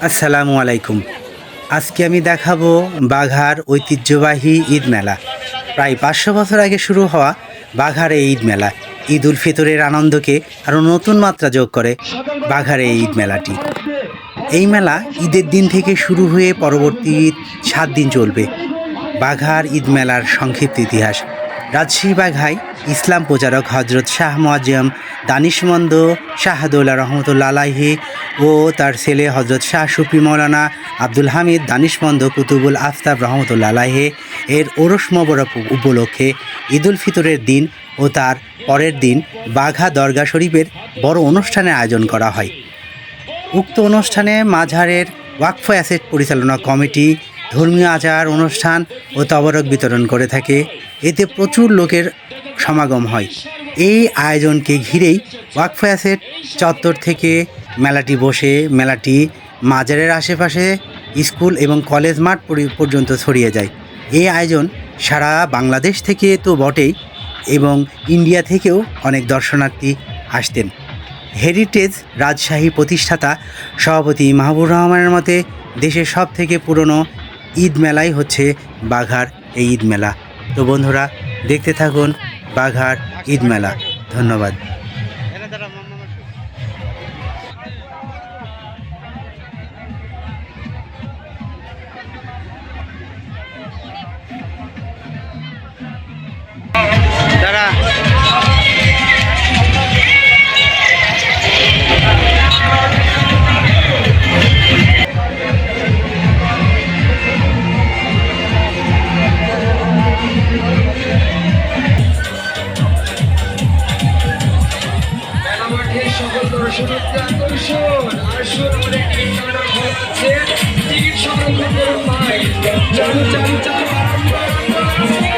আসসালামু আলাইকুম। আজকে আমি দেখাবো বাঘার ঐতিহ্যবাহী ঈদ মেলা। প্রায় পাঁচশো বছর আগে শুরু হওয়া বাঘার এই ঈদ মেলা। ঈদ উল ফিতরের আনন্দকে আরও নতুন মাত্রা যোগ করে বাঘার এই ঈদ মেলাটি। এই মেলা ঈদের দিন থেকে শুরু হয়ে পরবর্তী ঈদ সাত দিন চলবে। বাঘার ঈদ মেলার সংক্ষিপ্ত ইতিহাস। রাজশাহী বাঘায় ইসলাম প্রচারক হজরত শাহ মোয়াজ্জম দানিশমন্দ শাহাদুল্লাহ রহমতুল্লা আলাহি ও তার ছেলে হজরত শাহ সুফি মৌলানা আব্দুল হামিদ দানিশমন্দ কুতুবুল আফতাব রহমতুল্লা আলাহে এর ওরস মোবারক উপলক্ষে ঈদুল ফিতরের দিন ও তার পরের দিন বাঘা দরগা শরীফের বড় অনুষ্ঠানের আয়োজন করা হয়। উক্ত অনুষ্ঠানে মাঝারের ওয়াকফ অ্যাসেট পরিচালনা কমিটি ধর্মীয় আচার, অনুষ্ঠান ও তবরক বিতরণ করে থাকে। এতে প্রচুর লোকের সমাগম হয়। এই আয়োজনকে ঘিরেই ওয়াকফ অ্যাসেট চত্বর থেকে মেলাটি বসে, মেলাটি মাজারের আশেপাশে, স্কুল এবং কলেজ মাঠ পরি- পর্যন্ত ছড়িয়ে যায়। এই আয়োজন সারা বাংলাদেশ থেকে তো বটেই এবং ইন্ডিয়া থেকেও অনেক দর্শনার্থী আসতেন। হেরিটেজ রাজশাহী প্রতিষ্ঠাতা সভাপতি মাহবুর রহমানের মতে, দেশের সব থেকে পুরনো ঈদ মেলাই হচ্ছে বাঘার এই ঈদ মেলা। তো বন্ধুরা, দেখতে থাকুন বাঘার ঈদ মেলা। ধন্যবাদ। টিকিট সংরক্ষণ করুন ভাই চালু চালু চালু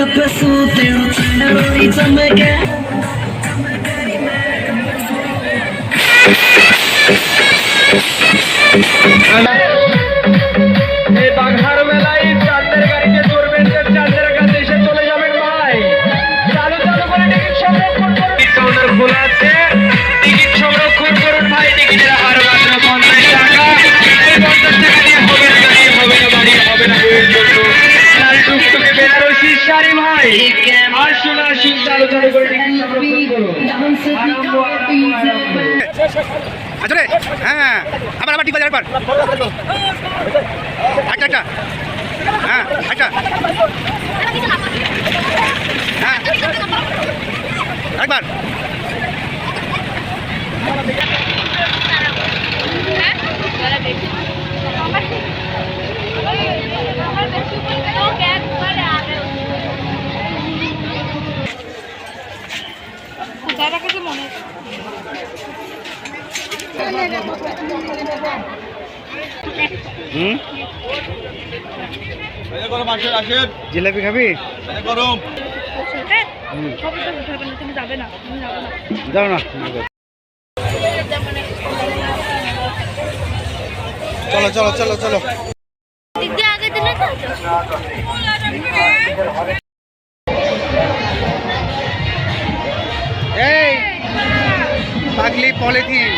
up a fool, they'll to around, it's on my guy. আরম্ভ আসলে হ্যাঁ আবার আবার ঠিক আছে একবার একটা একটা হ্যাঁ একটা হ্যাঁ একবার দাদা হুম? জিলাপি খাবি? না যাও না চলো চলো চলো চলো। পাগলি পলিথিন